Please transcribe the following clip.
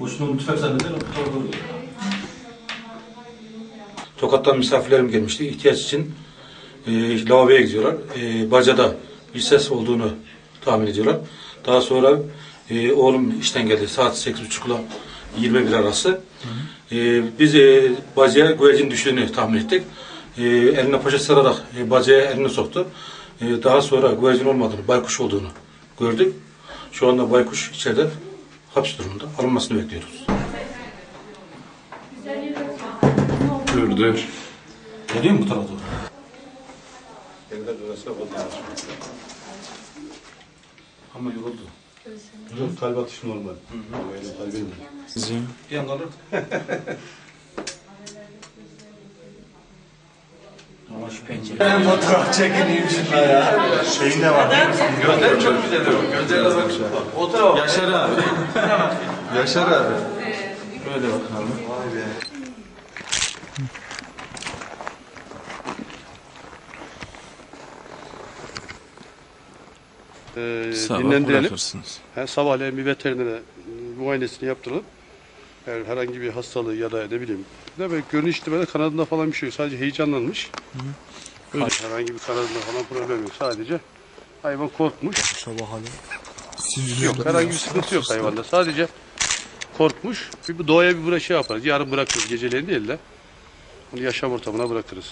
Boşuna mutfak zannederim. Tokat'tan misafirlerim gelmişti. İhtiyaç için e, lavaboya gidiyorlar. E, bacada bir ses olduğunu tahmin ediyorlar. Daha sonra e, oğlum işten geldi. Saat 8.30'la 21 arası. E, biz e, bacaya güvercin düştüğünü tahmin ettik. E, eline poşet sararak e, bacaya elini soktu. E, daha sonra güvercin olmadığını, baykuş olduğunu gördük. Şu anda baykuş içeride hapis durumunda. Alınmasını bekliyoruz. Dur. Geliyor mu bu tarafa doğru? Ama yoruldu. Yok kalp atışı normal. Öyle kalbi mi? Bir an kalır. şu pencere. Fotoğraf çekineyim şuna ya. Şeyin de var. Gözler çok güzel o. Gözlere bak. O. Yaşar abi. Yaşar abi. Böyle bakalım. Vay be. Ee, Sabah dinlendirelim. bırakırsınız. Ha, sabahleyin bir veterinere muayenesini yaptıralım. Eğer herhangi bir hastalığı ya da ne bileyim. Ne böyle görünüş itibariyle kanadında falan bir şey yok. Sadece heyecanlanmış. Öyle. Herhangi bir kanadında falan problem yok. Sadece hayvan korkmuş. Yok herhangi bir sıkıntı yok hayvanda. Sadece korkmuş. Bir doğaya bir bırak şey yaparız. Yarın bırakırız geceleyin değil de. Onu yaşam ortamına bırakırız.